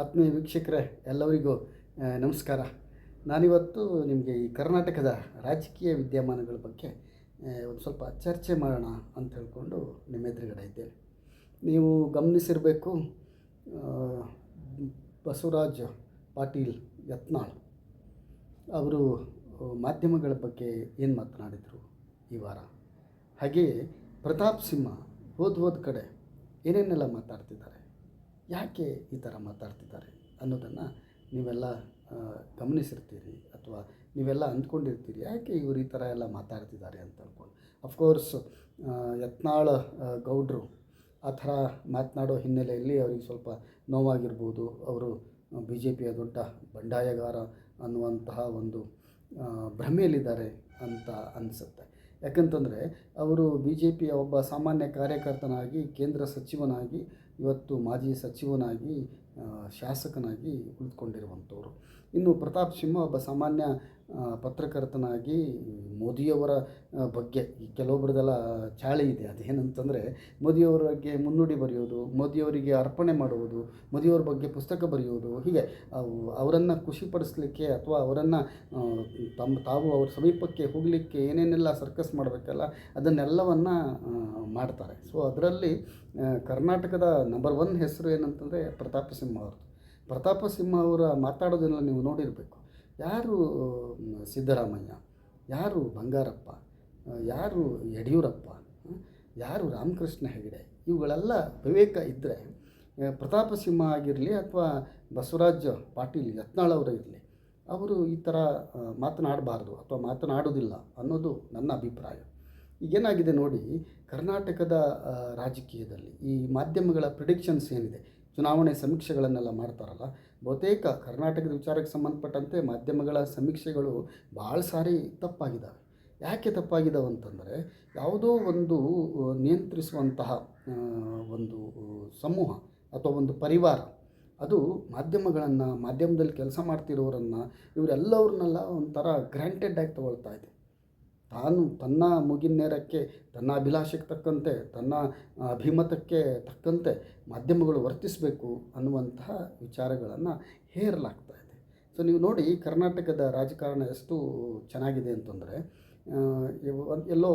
ಆತ್ಮೀಯ ವೀಕ್ಷಕರೇ, ಎಲ್ಲರಿಗೂ ನಮಸ್ಕಾರ. ನಾನಿವತ್ತು ನಿಮಗೆ ಈ ಕರ್ನಾಟಕದ ರಾಜಕೀಯ ವಿದ್ಯಮಾನಗಳ ಬಗ್ಗೆ ಒಂದು ಸ್ವಲ್ಪ ಚರ್ಚೆ ಮಾಡೋಣ ಅಂತ ಹೇಳಿಕೊಂಡು ನಿಮ್ಮ ಎದುರುಗಡೆ ಇದ್ದೇನೆ. ನೀವು ಗಮನಿಸಿರಬೇಕು ಬಸವರಾಜ್ ಪಾಟೀಲ್ ಯತ್ನಾಳ್ ಅವರು ಮಾಧ್ಯಮಗಳ ಬಗ್ಗೆ ಏನು ಮಾತನಾಡಿದರು ಈ ವಾರ? ಹಾಗೆಯೇ ಪ್ರತಾಪ್ ಸಿಂಹ ಹೋದ ಹೋದ ಕಡೆ ಏನೇನೆಲ್ಲ ಮಾತಾಡ್ತಿದ್ದಾರೆ? ಯಾಕೆ ಈ ಥರ ಮಾತಾಡ್ತಿದ್ದಾರೆ ಅನ್ನೋದನ್ನು ನೀವೆಲ್ಲ ಗಮನಿಸಿರ್ತೀರಿ ಅಥವಾ ನೀವೆಲ್ಲ ಅಂದ್ಕೊಂಡಿರ್ತೀರಿ, ಯಾಕೆ ಇವರು ಈ ಥರ ಎಲ್ಲ ಮಾತಾಡ್ತಿದ್ದಾರೆ ಅಂತ ಅಂದ್ಕೊಂಡು ಅಫ್ಕೋರ್ಸ್ ಯತ್ನಾಳ್ ಗೌಡ್ರು ಆ ಥರ ಮಾತನಾಡೋ ಹಿನ್ನೆಲೆಯಲ್ಲಿ ಅವ್ರಿಗೆ ಸ್ವಲ್ಪ ನೋವಾಗಿರ್ಬೋದು. ಅವರು ಬಿ ಜೆ ಪಿಯ ದೊಡ್ಡ ಬಂಡಾಯಗಾರ ಅನ್ನುವಂತಹ ಒಂದು ಭ್ರಮೆಯಲ್ಲಿದ್ದಾರೆ ಅಂತ ಅನಿಸುತ್ತೆ. ಯಾಕಂತಂದರೆ, ಅವರು ಬಿ ಜೆ ಪಿಯ ಒಬ್ಬ ಸಾಮಾನ್ಯ ಕಾರ್ಯಕರ್ತನಾಗಿ, ಕೇಂದ್ರ ಸಚಿವನಾಗಿ ಇವತ್ತು ಮಾಜಿ ಸಚಿವನಾಗಿ ಶಾಸಕನಾಗಿ ಉಳಿದುಕೊಂಡಿರುವಂಥವ್ರು. ಇನ್ನು ಪ್ರತಾಪ್ ಸಿಂಹ ಒಬ್ಬ ಸಾಮಾನ್ಯ ಪತ್ರಕರ್ತನಾಗಿ ಮೋದಿಯವರ ಬಗ್ಗೆ ಈ ಕೆಲವೊಬ್ಬರದೆಲ್ಲ ಚಾಳಿ ಇದೆ. ಅದೇನಂತಂದರೆ, ಮೋದಿಯವರ ಬಗ್ಗೆ ಮುನ್ನುಡಿ ಬರೆಯೋದು, ಮೋದಿಯವರಿಗೆ ಅರ್ಪಣೆ ಮಾಡುವುದು, ಮೋದಿಯವರ ಬಗ್ಗೆ ಪುಸ್ತಕ ಬರೆಯುವುದು ಹೀಗೆ ಅವರನ್ನು ಖುಷಿಪಡಿಸ್ಲಿಕ್ಕೆ ಅಥವಾ ಅವರನ್ನು ತಮ್ಮ ತಾವು ಅವ್ರ ಸಮೀಪಕ್ಕೆ ಹೋಗಲಿಕ್ಕೆ ಏನೇನೆಲ್ಲ ಸರ್ಕಸ್ ಮಾಡಬೇಕಲ್ಲ, ಅದನ್ನೆಲ್ಲವನ್ನು ಮಾಡ್ತಾರೆ. ಸೊ, ಅದರಲ್ಲಿ ಕರ್ನಾಟಕದ ನಂಬರ್ ಒನ್ ಹೆಸರು ಏನಂತಂದರೆ ಪ್ರತಾಪ ಸಿಂಹ ಅವರು ಪ್ರತಾಪ ಸಿಂಹ ಅವರ ಮಾತಾಡೋದನ್ನೆಲ್ಲ ನೀವು ನೋಡಿರಬೇಕು. ಯಾರು ಸಿದ್ದರಾಮಯ್ಯ? ಯಾರು ಬಂಗಾರಪ್ಪ? ಯಾರು ಯಡಿಯೂರಪ್ಪ? ಯಾರು ರಾಮಕೃಷ್ಣ ಹೆಗಡೆ? ಇವುಗಳೆಲ್ಲ ವಿವೇಕ ಇದ್ದರೆ ಪ್ರತಾಪ ಸಿಂಹ ಆಗಿರಲಿ ಅಥವಾ ಬಸವರಾಜ ಪಾಟೀಲ್ ಯತ್ನಾಳ್ ಅವರು ಇರಲಿ, ಅವರು ಈ ಥರ ಮಾತನಾಡಬಾರ್ದು ಅಥವಾ ಮಾತನಾಡೋದಿಲ್ಲ ಅನ್ನೋದು ನನ್ನ ಅಭಿಪ್ರಾಯ. ಈಗೇನಾಗಿದೆ ನೋಡಿ, ಕರ್ನಾಟಕದ ರಾಜಕೀಯದಲ್ಲಿ ಈ ಮಾಧ್ಯಮಗಳ ಪ್ರಿಡಿಕ್ಷನ್ಸ್ ಏನಿದೆ, ಚುನಾವಣೆ ಸಮೀಕ್ಷೆಗಳನ್ನೆಲ್ಲ ಮಾಡ್ತಾರಲ್ಲ, ಬಹುತೇಕ ಕರ್ನಾಟಕದ ವಿಚಾರಕ್ಕೆ ಸಂಬಂಧಪಟ್ಟಂತೆ ಮಾಧ್ಯಮಗಳ ಸಮೀಕ್ಷೆಗಳು ಭಾಳ ಸಾರಿ ತಪ್ಪಾಗಿದ್ದಾವೆ ಯಾಕೆ ತಪ್ಪಾಗಿದ್ದಾವೆ ಅಂತಂದರೆ, ಯಾವುದೋ ಒಂದು ನಿಯಂತ್ರಿಸುವಂತಹ ಒಂದು ಸಮೂಹ ಅಥವಾ ಒಂದು ಪರಿವಾರ, ಅದು ಮಾಧ್ಯಮಗಳನ್ನು, ಮಾಧ್ಯಮದಲ್ಲಿ ಕೆಲಸ ಮಾಡ್ತಿರೋರನ್ನು, ಇವರೆಲ್ಲವ್ರನ್ನೆಲ್ಲ ಒಂಥರ ಗ್ರ್ಯಾಂಟೆಡ್ ಆಗಿ ತಗೊಳ್ತಾ ಇದೆ. ತಾನು ತನ್ನ ಮುಗಿನ ನೇರಕ್ಕೆ, ತನ್ನ ಅಭಿಲಾಷೆಗೆ ತಕ್ಕಂತೆ, ತನ್ನ ಅಭಿಮತಕ್ಕೆ ತಕ್ಕಂತೆ ಮಾಧ್ಯಮಗಳು ವರ್ತಿಸಬೇಕು ಅನ್ನುವಂತಹ ವಿಚಾರಗಳನ್ನು ಹೇರಲಾಗ್ತಾ ಇದೆ. ಸೊ ನೀವು ನೋಡಿ ಕರ್ನಾಟಕದ ರಾಜಕಾರಣ ಎಷ್ಟು ಚೆನ್ನಾಗಿದೆ ಅಂತಂದರೆ ಎಲ್ಲೋ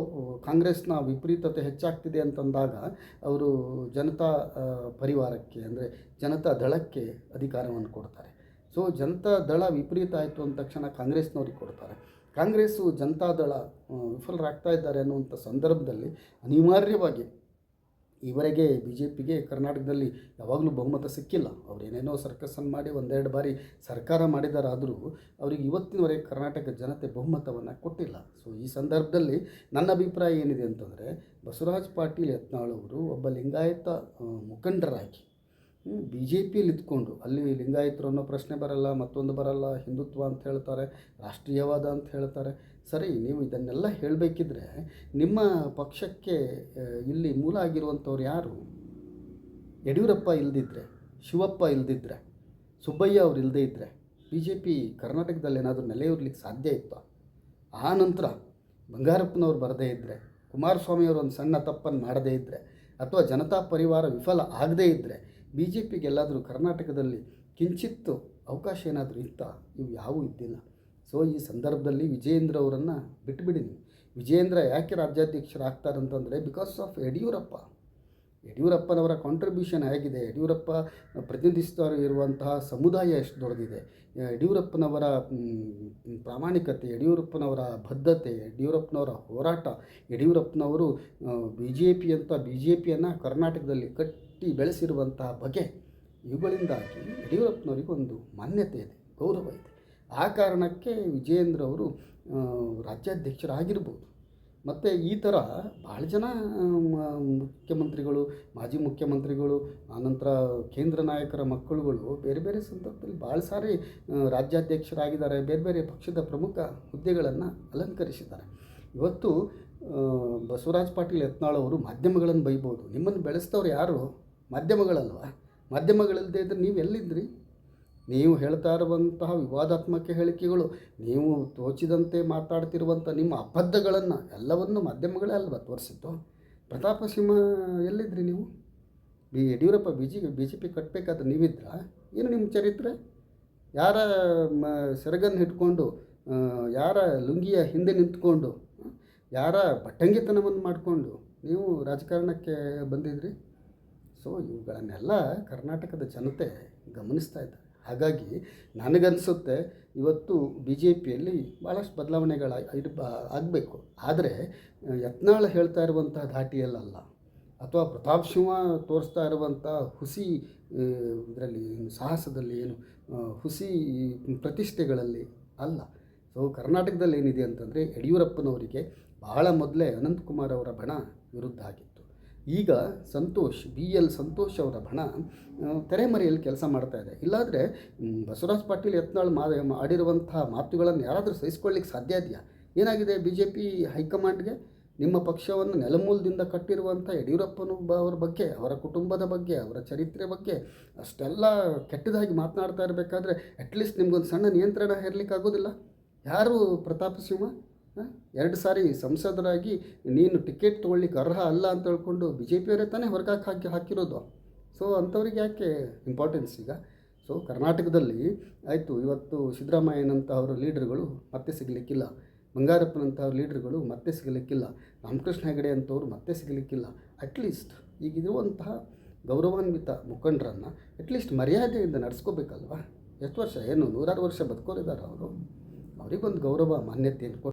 ಕಾಂಗ್ರೆಸ್ನ ವಿಪರೀತತೆ ಹೆಚ್ಚಾಗ್ತಿದೆ ಅಂತಂದಾಗ ಅವರು ಜನತಾ ಪರಿವಾರಕ್ಕೆ ಅಂದರೆ ಜನತಾ ದಳಕ್ಕೆ ಅಧಿಕಾರವನ್ನು ಕೊಡ್ತಾರೆ. ಸೊ ಜನತಾ ದಳ ವಿಪರೀತ ಆಯಿತು ಅಂದ ತಕ್ಷಣ ಕಾಂಗ್ರೆಸ್ನವ್ರಿಗೆ ಕೊಡ್ತಾರೆ. ಕಾಂಗ್ರೆಸ್ಸು ಜನತಾದಳ ವಿಫಲರಾಗ್ತಾ ಇದ್ದಾರೆ ಅನ್ನುವಂಥ ಸಂದರ್ಭದಲ್ಲಿ ಅನಿವಾರ್ಯವಾಗಿ ಈವರೆಗೆ ಬಿ ಜೆ ಪಿಗೆ ಕರ್ನಾಟಕದಲ್ಲಿ ಯಾವಾಗಲೂ ಬಹುಮತ ಸಿಕ್ಕಿಲ್ಲ. ಅವ್ರು ಏನೇನೋ ಸರ್ಕಸನ್ನು ಮಾಡಿ ಒಂದೆರಡು ಬಾರಿ ಸರ್ಕಾರ ಮಾಡಿದಾರಾದರೂ ಅವರಿಗೆ ಇವತ್ತಿನವರೆಗೆ ಕರ್ನಾಟಕ ಜನತೆ ಬಹುಮತವನ್ನು ಕೊಟ್ಟಿಲ್ಲ. ಸೊ ಈ ಸಂದರ್ಭದಲ್ಲಿ ನನ್ನ ಅಭಿಪ್ರಾಯ ಏನಿದೆ ಅಂತಂದರೆ ಬಸವರಾಜ್ ಪಾಟೀಲ್ ಯತ್ನಾಳ್ ಅವರು ಒಬ್ಬ ಲಿಂಗಾಯತ ಮುಖಂಡರಾಗಿ ಬಿ ಜೆ ಪಿಯಲ್ಲಿ ಇದ್ಕೊಂಡು ಅಲ್ಲಿ ಲಿಂಗಾಯತರು ಅನ್ನೋ ಪ್ರಶ್ನೆ ಬರಲ್ಲ, ಮತ್ತೊಂದು ಬರಲ್ಲ, ಹಿಂದುತ್ವ ಅಂತ ಹೇಳ್ತಾರೆ, ರಾಷ್ಟ್ರೀಯವಾದ ಅಂತ ಹೇಳ್ತಾರೆ. ಸರಿ, ನೀವು ಇದನ್ನೆಲ್ಲ ಹೇಳಬೇಕಿದ್ರೆ ನಿಮ್ಮ ಪಕ್ಷಕ್ಕೆ ಇಲ್ಲಿ ಮೂಲ ಆಗಿರುವಂಥವ್ರು ಯಾರು? ಯಡಿಯೂರಪ್ಪ ಇಲ್ಲದಿದ್ದರೆ ಶಿವಪ್ಪ ಇಲ್ಲದಿದ್ದರೆ ಸುಬ್ಬಯ್ಯ ಅವ್ರು ಇಲ್ಲದೇ ಇದ್ದರೆ ಬಿ ಜೆ ಪಿ ಕರ್ನಾಟಕದಲ್ಲಿ ಏನಾದರೂ ನೆಲೆಯೂರ್ಲಿಕ್ಕೆ ಸಾಧ್ಯ ಇತ್ತು? ಆ ನಂತರ ಬಂಗಾರಪ್ಪನವ್ರು ಬರದೇ ಇದ್ದರೆ ಕುಮಾರಸ್ವಾಮಿಯವರು ಒಂದು ಸಣ್ಣ ತಪ್ಪನ್ನು ಮಾಡದೇ ಇದ್ದರೆ ಅಥವಾ ಜನತಾ ಪರಿವಾರ ವಿಫಲ ಆಗದೇ ಇದ್ದರೆ ಬಿ ಜೆ ಪಿಗೆಲ್ಲಾದರೂ ಕರ್ನಾಟಕದಲ್ಲಿ ಕಿಂಚಿತ್ತು ಅವಕಾಶ ಏನಾದರೂ ಇತ್ತ? ಇವು ಯಾವೂ ಇದ್ದಿಲ್ಲ. ಸೊ ಈ ಸಂದರ್ಭದಲ್ಲಿ ವಿಜಯೇಂದ್ರ ಅವರನ್ನು ಬಿಟ್ಟುಬಿಡಿ ನೀವು ವಿಜಯೇಂದ್ರ ಯಾಕೆ ರಾಜ್ಯಾಧ್ಯಕ್ಷರಾಗ್ತಾರಂತಂದರೆ ಬಿಕಾಸ್ ಆಫ್ ಯಡಿಯೂರಪ್ಪ. ಯಡಿಯೂರಪ್ಪನವರ ಕಾಂಟ್ರಿಬ್ಯೂಷನ್ ಹೇಗಿದೆ. ಯಡಿಯೂರಪ್ಪ ಪ್ರತಿನಿಧಿಸ್ತಾ ಇರುವಂತಹ ಸಮುದಾಯ ಎಷ್ಟು ದೊಡ್ಡದಿದೆ ಯಡಿಯೂರಪ್ಪನವರ ಪ್ರಾಮಾಣಿಕತೆ, ಯಡಿಯೂರಪ್ಪನವರ ಬದ್ಧತೆ, ಯಡಿಯೂರಪ್ಪನವರ ಹೋರಾಟ, ಯಡಿಯೂರಪ್ಪನವರು ಬಿ ಜೆ ಪಿ ಅಂತ ಬಿ ಜೆ ಪಿಯನ್ನು ಕರ್ನಾಟಕದಲ್ಲಿ ಕಟ್ಟಿ ಬೆಳೆಸಿರುವಂತಹ ಬಗೆ ಇವುಗಳಿಂದಾಗಿ ಯಡಿಯೂರಪ್ಪನವರಿಗೆ ಒಂದು ಮಾನ್ಯತೆ ಇದೆ, ಗೌರವ ಇದೆ. ಆ ಕಾರಣಕ್ಕೆ ವಿಜಯೇಂದ್ರ ಅವರು ರಾಜ್ಯಾಧ್ಯಕ್ಷರಾಗಿರ್ಬೋದು. ಮತ್ತು ಈ ಥರ ಭಾಳ ಜನ ಮುಖ್ಯಮಂತ್ರಿಗಳು, ಮಾಜಿ ಮುಖ್ಯಮಂತ್ರಿಗಳು, ಆನಂತರ ಕೇಂದ್ರ ನಾಯಕರ ಮಕ್ಕಳುಗಳು ಬೇರೆ ಬೇರೆ ಸಂದರ್ಭದಲ್ಲಿ ಭಾಳ ಸಾರಿ ರಾಜ್ಯಾಧ್ಯಕ್ಷರಾಗಿದ್ದಾರೆ, ಬೇರೆ ಬೇರೆ ಪಕ್ಷದ ಪ್ರಮುಖ ಹುದ್ದೆಗಳನ್ನು ಅಲಂಕರಿಸಿದ್ದಾರೆ. ಇವತ್ತು ಬಸವರಾಜ್ ಪಾಟೀಲ್ ಯತ್ನಾಳ್ ಅವರು ಮಾಧ್ಯಮಗಳನ್ನು ಬೈಬೋದು. ನಿಮ್ಮನ್ನು ಬೆಳೆಸ್ತವ್ರು ಯಾರು? ಮಾಧ್ಯಮಗಳಲ್ವ? ಮಾಧ್ಯಮಗಳಿಲ್ಲದೆ ಇದ್ದರೆ ನೀವು ಎಲ್ಲಿದ್ದಿರಿ ನೀವು ಹೇಳ್ತಾ ಇರುವಂತಹ ವಿವಾದಾತ್ಮಕ ಹೇಳಿಕೆಗಳು, ನೀವು ತೋಚಿದಂತೆ ಮಾತಾಡ್ತಿರುವಂಥ ನಿಮ್ಮ ಅಬದ್ಧಗಳನ್ನು ಎಲ್ಲವನ್ನು ಮಾಧ್ಯಮಗಳೇ ಅಲ್ವಾ ತೋರಿಸಿತ್ತು ಪ್ರತಾಪ ಸಿಂಹ ಎಲ್ಲಿದ್ದಿರಿ ನೀವು? B Yediyurappa B G B J P ಕಟ್ಟಬೇಕಾದ್ರೆ ನೀವಿದ್ರ? ಏನು ನಿಮ್ಮ ಚರಿತ್ರೆ? ಯಾರ ಮ ಸೆರಗನ್ನು ಹಿಡ್ಕೊಂಡು ಯಾರ ಲುಂಗಿಯ ಹಿಂದೆ ನಿಂತ್ಕೊಂಡು ಯಾರ ಬಟ್ಟಂಗಿತನವನ್ನು ಮಾಡಿಕೊಂಡು ನೀವು ರಾಜಕಾರಣಕ್ಕೆ ಬಂದಿದ್ರಿ? ಸೊ ಇವುಗಳನ್ನೆಲ್ಲ ಕರ್ನಾಟಕದ ಜನತೆ ಗಮನಿಸ್ತಾ ಇದ್ದಾರೆ. ಹಾಗಾಗಿ ನನಗನ್ಸುತ್ತೆ ಇವತ್ತು ಬಿ ಜೆ ಪಿಯಲ್ಲಿ ಭಾಳಷ್ಟು ಬದಲಾವಣೆಗಳ ಆಗಬೇಕು. ಆದರೆ, ಯತ್ನಾಳ್ ಹೇಳ್ತಾ ಇರುವಂಥ ಧಾಟಿಯಲ್ಲಲ್ಲ, ಅಥವಾ ಪ್ರತಾಪ್ ಸಿಂಹ ತೋರಿಸ್ತಾ ಇರುವಂಥ ಹುಸಿ ಇದರಲ್ಲಿ ಸಾಹಸದಲ್ಲಿ ಏನು ಹುಸಿ ಪ್ರತಿಷ್ಠೆಗಳಲ್ಲಿ ಅಲ್ಲ. ಸೊ ಕರ್ನಾಟಕದಲ್ಲಿ ಏನಿದೆ ಅಂತಂದರೆ ಯಡಿಯೂರಪ್ಪನವರಿಗೆ ಬಹಳ ಮೊದಲೇ ಅನಂತಕುಮಾರ್ ಅವರ ಬಣ ವಿರುದ್ಧ ಆಗಿತ್ತು ಈಗ ಸಂತೋಷ್, ಬಿ ಎಲ್ ಸಂತೋಷ್ ಅವರ ಬಣ ತೆರೆಮರೆಯಲ್ಲಿ ಕೆಲಸ ಮಾಡ್ತಾ ಇದೆ. ಇಲ್ಲಾದರೆ ಬಸವರಾಜ ಪಾಟೀಲ್ ಯತ್ನಾಳ್ ಮಾ, ಆಡಿರುವಂಥ ಮಾತುಗಳನ್ನು ಯಾರಾದರೂ ಸಹಿಸ್ಕೊಳ್ಳಿಕ್ಕೆ ಸಾಧ್ಯ ಇದೆಯಾ? ಏನಾಗಿದೆ ಬಿ ಜೆ ಪಿ ಹೈಕಮಾಂಡ್ಗೆ? ನಿಮ್ಮ ಪಕ್ಷವನ್ನು ನೆಲಮೂಲದಿಂದ ಕಟ್ಟಿರುವಂಥ ಯಡಿಯೂರಪ್ಪನ ಅವರ ಬಗ್ಗೆ, ಅವರ ಕುಟುಂಬದ ಬಗ್ಗೆ, ಅವರ ಚರಿತ್ರೆ ಬಗ್ಗೆ, ಅಷ್ಟೆಲ್ಲ ಕೆಟ್ಟದಾಗಿ ಮಾತನಾಡ್ತಾ ಇರಬೇಕಾದ್ರೆ ಅಟ್ಲೀಸ್ಟ್ ನಿಮಗೊಂದು ಸಣ್ಣ ನಿಯಂತ್ರಣ ಹೇರಲಿಕ್ಕಾಗೋದಿಲ್ಲ? ಯಾರು ಪ್ರತಾಪ ಸಿಂಹ? ಎರಡು ಸಾರಿ ಸಂಸದರಾಗಿ ನೀನು ಟಿಕೆಟ್ ತೊಗೊಳ್ಳಿಕ್ಕೆ ಅರ್ಹ ಅಲ್ಲ ಅಂತ ಹೇಳ್ಕೊಂಡು ಬಿ ಜೆ ಪಿಯವರೇ ತಾನೇ ಹೊರಗಾಕಿ ಹಾಕಿ ಹಾಕಿರೋದು. ಸೊ ಅಂಥವ್ರಿಗೆ ಯಾಕೆ ಇಂಪಾರ್ಟೆನ್ಸ್ ಈಗ? ಸೊ ಕರ್ನಾಟಕದಲ್ಲಿ ಆಯಿತು, ಇವತ್ತು ಸಿದ್ದರಾಮಯ್ಯನಂತಹವರು ಲೀಡರ್ಗಳು ಮತ್ತೆ ಸಿಗಲಿಕ್ಕಿಲ್ಲ. ಬಂಗಾರಪ್ಪನಂತಹ ಲೀಡರ್ಗಳು ಮತ್ತೆ ಸಿಗಲಿಕ್ಕಿಲ್ಲ. ರಾಮಕೃಷ್ಣ ಹೆಗಡೆ ಅಂಥವ್ರು ಮತ್ತೆ ಸಿಗಲಿಕ್ಕಿಲ್ಲ. ಅಟ್ಲೀಸ್ಟ್ ಈಗಿರುವಂತಹ ಗೌರವಾನ್ವಿತ ಮುಖಂಡರನ್ನು ಅಟ್ಲೀಸ್ಟ್ ಮರ್ಯಾದೆಯಿಂದ ನಡೆಸ್ಕೋಬೇಕಲ್ವಾ? ಎಷ್ಟು ವರ್ಷ? ಏನು ನೂರಾರು ವರ್ಷ ಬದುಕೋರಿದ್ದಾರೆ ಅವರು. ಅವರಿಗೊಂದು ಗೌರವ ಮಾನ್ಯತೆಯನ್ನು ಕೊಟ್ಟು